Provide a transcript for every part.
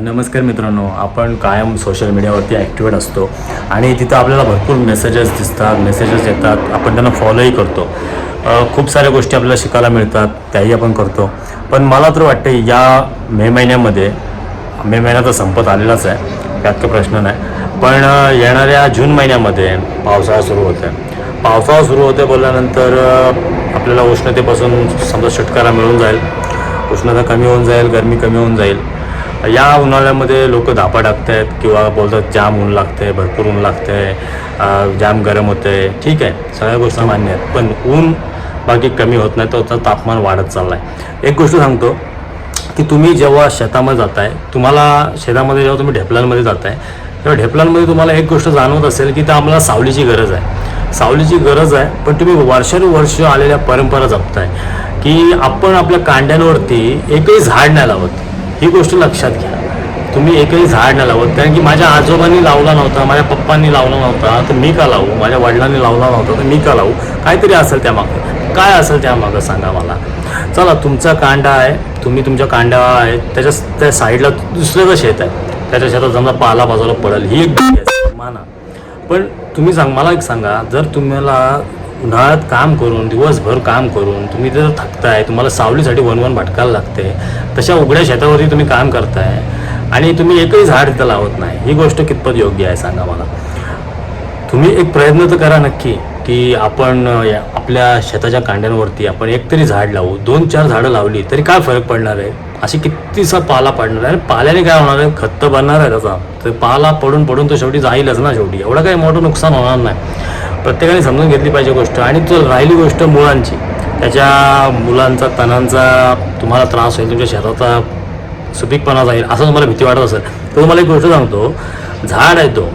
नमस्कार मित्रांनो आपण कायम सोशल मीडियावरती ॲक्टिवेट असतो आणि तिथं आपल्याला भरपूर मेसेजेस दिसतात मेसेजेस येतात. आपण त्यांना फॉलोही करतो. खूप साऱ्या गोष्टी आपल्याला शिकायला मिळतात त्याही आपण करतो. पण मला तर वाटतं या मे महिन्यामध्ये मे महिना तर संपत आलेलाच आहे त्यात काही प्रश्न नाही. पण येणाऱ्या जून महिन्यामध्ये पावसाळा सुरू होतो आहे पावसाळा सुरू होते बोलल्यानंतर आपल्याला उष्णतेपासून समजा सुटकारा मिळून जाईल. उष्णता कमी होऊन जाईल गरमी कमी होऊन जाईल. या उन्हाळ्यामध्ये लोक धापा टाकत आहेत किंवा बोलतात जाम ऊन लागते भरपूर ऊन लागते जाम गरम होते ठीक आहे सगळ्या गोष्टी मान्य आहेत. पण ऊन बाकी कमी होत नाही तर त्याचं तापमान वाढत चाललं आहे एक गोष्ट सांगतो की तुम्ही जेव्हा शेतामध्ये जाताय तुम्हाला शेतामध्ये जेव्हा तुम्ही ढेपलांमध्ये जाताय तेव्हा ढेपलांमध्ये तुम्हाला एक गोष्ट जाणवत असेल की तर आम्हाला सावलीची गरज आहे. सावलीची गरज आहे पण तुम्ही वर्षानुवर्ष आलेल्या परंपरा जपताय की आपण आपल्या कांड्यांवरती एकही झाड नाही लावत. ही गोष्ट लक्षात घ्या. तुम्ही एकही झाड नाही लावत. कारण की माझ्या आजोबांनी लावला नव्हता माझ्या पप्पांनी लावला नव्हता. तर मी का लावू? माझ्या वडिलांनी लावला नव्हता तर मी का लावू? काहीतरी असेल त्यामागं काय असेल त्यामागं सांगा मला. चला तुमचा कांडा आहे तुम्ही तुमच्या कांड्या आहे त्याच्या त्या साईडला दुसऱ्याचं शेत आहे त्याच्या शेतात समजा पाला बाजूला पडेल ही एक माना. पण तुम्ही सांग मला एक सांगा जर तुम्हाला उन्हाळ्यात काम करून दिवसभर काम करून तुम्ही जर थकताय तुम्हाला सावलीसाठी वन वन भटकायला लागते तशा उघड्या शेतावरती तुम्ही काम करताय आणि तुम्ही एकही झाड तिथं लावत नाही. ही गोष्ट कितपत योग्य आहे सांगा मला. तुम्ही एक प्रयत्न तर करा नक्की की आपण आपल्या शेताच्या कांड्यांवरती आपण एक तरी झाड लावू दोन चार झाडं लावली तरी काय फरक पडणार आहे? अशी कितीसा पाला पडणार आहे? आणि पाल्याने काय होणार आहे? खत्त बनणार आहे त्याचा. तर पाला पडून पडून तो शेवटी जाईलच ना शेवटी. एवढं काही मोठं नुकसान होणार नाही. प्रत्येकाने समजून घेतली पाहिजे गोष्ट आणि तो राहिली गोष्ट मुळांची त्याच्या मुलांचा तणांचा तुम्हाला त्रास होईल तुमच्या शेताचा सुपीकपणा जाईल असं तुम्हाला भीती वाटत असेल तर तुम्हाला एक गोष्ट सांगतो झाड आहे तो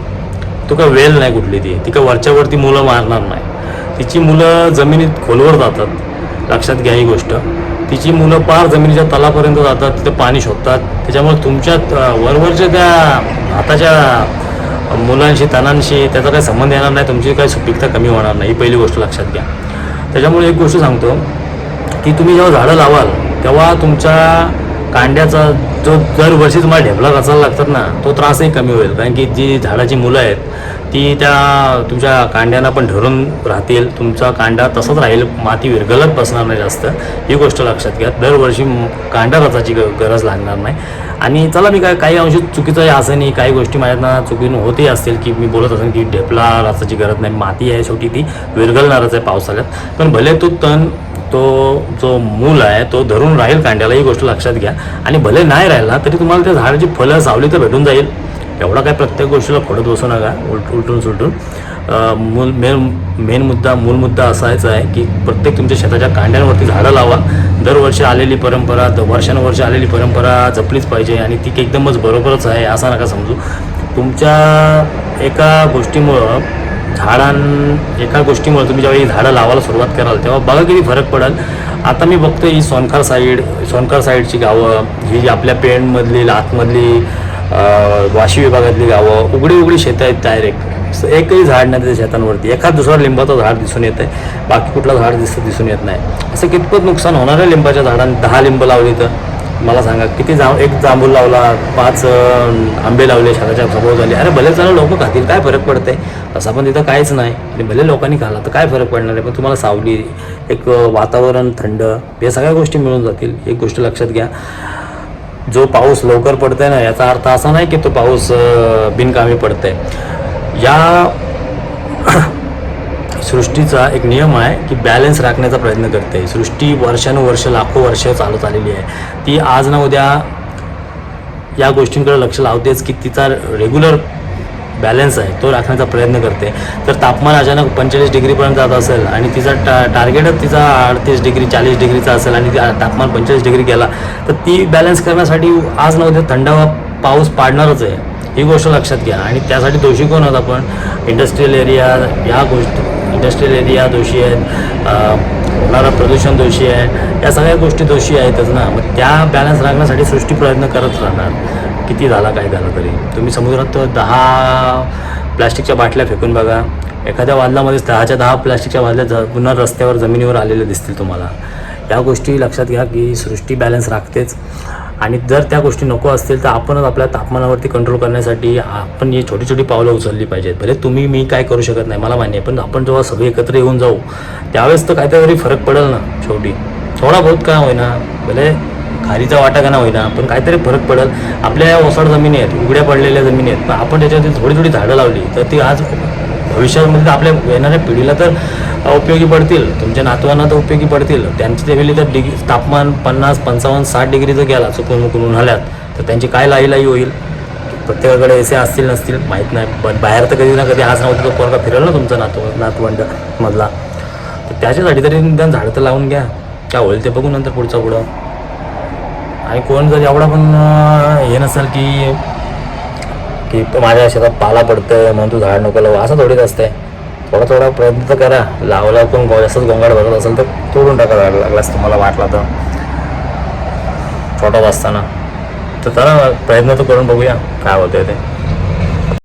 तो काय वेल नाही कुठली ती ती काय वरच्यावरती मुलं मारणार नाही. तिची मुलं जमिनीत खोलवर जातात लक्षात घ्या ही गोष्ट. तिची मुलं पार जमिनीच्या तलापर्यंत जातात तिथं पाणी शोधतात त्याच्यामुळे तुमच्या वरवरच्या त्या हाताच्या मुलांशी तणांशी त्याचा काही संबंध येणार नाही तुमची काही सुपीकता कमी होणार नाही ही पहिली गोष्ट लक्षात घ्या. त्याच्यामुळे एक गोष्ट सांगतो की तुम्ही जेव्हा झाडं लावाल तेव्हा तुमच्या कांड्याचा जो दरवर्षी तुम्हाला ढेपला रचायला लागतात ना तो त्रासही कमी होईल. कारण की जी झाडाची मुलं आहेत ती त्या तुमच्या कांड्यांना पण धरून राहतील तुमचा कांडा तसाच राहील माती विरगलत बसणार नाही जास्त. ही गोष्ट लक्षात घ्या. दरवर्षी कांडा रचाची ग- गरज लागणार नाही. आणि चला मी काय काही अंश चुकीचं आहे असं नाही. काही गोष्टी माझ्यानं चुकीनं होते असतील की मी बोलत असेल की ढेपला रसाची गरज नाही. माती आहे शेवटी ती. विरघळणारच आहे पावसाळ्यात. पण भले तो तण तो जो मूल आहे तो धरून राहील कांड्याला ही गोष्ट लक्षात घ्या. आणि भले नाही राहिला तरी तुम्हाला त्या झाडाची फळं सावली तर भेटून जाईल. एवढा काय प्रत्येक गोष्टीला फडत बसू नका उलट उलटून सुलटून. मूल मेन मेन मुद्दा मूल मुद्दा असायचा आहे की प्रत्येक तुमच्या शेताच्या कांड्यांवरती झाडं लावा. दरवर्षी आलेली परंपरा द वर्षानुवर्ष आलेली परंपरा जपलीच पाहिजे आणि ती एकदमच बरोबरच आहे असं नका समजू. तुमच्या एका गोष्टीमुळं झाडां एका गोष्टीमुळे तुम्ही ज्यावेळी झाडं लावायला सुरुवात कराल तेव्हा बघा किती फरक पडेल. आता मी बघतो ही सोनखार साईड सोनखार साईडची गावं ही जी आपल्या पेणमधली लातमधली वाशी विभागातली गावं उघडी उघडी शेतं आहेत डायरेक्ट एकही झाड नाही त्या शेतांवरती. एखाद दुसरा लिंबाचं झाड दिसून येतं आहे बाकी कुठलं झाड दिसतं दिसून येत नाही. असं कितपत नुकसान होणार आहे लिंबाच्या झाडांनी दहा लिंब लावली तर? मला सांगा किती जा एक जांभूळ लावला पाच आंबे लावले शेताच्या सभोव झाले अरे भले चालू लोक खातील काय फरक पडते तसा पण तिथं काहीच नाही. आणि भले लोकांनी खाला तर काय फरक पडणार आहे? पण तुम्हाला सावली एक वातावरण थंड या सगळ्या गोष्टी मिळून जातील. एक गोष्ट लक्षात घ्या. जो पाऊस लवकर पडतोय ना याचा अर्थ असा नाही की तो पाऊस बिनकामी पडतोय. या सृष्टीचा एक नियम आहे की बॅलन्स राखण्याचा प्रयत्न करते. सृष्टी वर्षानुवर्ष लाखो वर्ष चालत आलेली आहे. ती आज ना उद्या या गोष्टींकडे लक्ष लावतेच की तिचा रेग्युलर बॅलन्स आहे. तो राखण्याचा प्रयत्न करते. तर तापमान अचानक पंचेचाळीस डिग्रीपर्यंत जात असेल आणि तिचा टा टार्गेटच तिचा अडतीस डिग्री चाळीस डिग्रीचा असेल आणि तापमान पंचेचाळीस डिग्री गेला तर ती बॅलन्स करण्यासाठी आज ना उद्या थंड पाऊस पाडणारच आहे. ही गोष्ट लक्षात घ्या. आणि त्यासाठी दोषी कोण आहोत आपण? इंडस्ट्रीयल एरिया या गोष्टी इंडस्ट्रीयल एरिया दोषी आहेत होणारा प्रदूषण दोषी आहे या सगळ्या गोष्टी दोषी आहेतच ना. मग त्या बॅलन्स राखण्यासाठी सृष्टी प्रयत्न करत राहणार. किती झाला काय झालं तरी. तुम्ही समुद्रात दहा प्लॅस्टिकच्या बाटल्या फेकून बघा. एखाद्या वादलामध्ये दहाच्या दहा प्लॅस्टिकच्या वादल्या ज पुन्हा रस्त्यावर जमिनीवर आलेल्या दिसतील तुम्हाला. या गोष्टी लक्षात घ्या की सृष्टी बॅलन्स राखतेच. आणि जर त्या गोष्टी नको असतील तर आपणच आपल्या तापमानावरती कंट्रोल करण्यासाठी आपण ही छोटी छोटी पावलं उचलली पाहिजेत. भले तुम्ही मी काय करू शकत नाही मला मान्य आहे पण आपण जेव्हा सगळे एकत्र येऊन जाऊ त्यावेळेस तर काहीतरी फरक पडेल ना शेवटी. थोडा बहुत का होईना भले खारीचा वाटा का ना होईना पण काहीतरी फरक पडेल. आपल्या या ओसाड जमिनी आहेत उघड्या पडलेल्या जमिनी आहेत पण आपण त्याच्यावरती थोडी थोडी झाडं लावली तर ती आज भविष्यामध्ये तर आपल्या येणाऱ्या पिढीला तर उपयोगी पडतील तुमच्या नातवांना तर उपयोगी पडतील. त्यांची त्यावेळी तर डिग्री तापमान पन्नास पंचावन्न साठ डिग्री जर गेला चुकून मुकून उन्हाळ्यात तर त्यांची काय लाई लाई होईल? प्रत्येकाकडे एसे असतील नसतील माहीत नाही. पण बाहेर तर कधी ना कधी आज नव्हतं तो पोरगा फिरवला ना तुमचा नातू नातवंड मधला तर त्याच्यासाठी तरी निदान झाडं तर लावून घ्या. काय होईल ते बघू नंतर पुढचं पुढं. आणि कोण जर एवढा पण हे नसेल की की माझ्या शेतात पाला पडतं म्हणून तू झाड नको लावू असं थोडीच असतंय. थोडा थोडा प्रयत्न तर करा. लावला पण जास्तच गोंगाट भरत असेल तर तोडून टाका झाड लागलास तुम्हाला वाटला तर. छोटाच असताना तर चला प्रयत्न तर करून बघूया काय होतंय ते.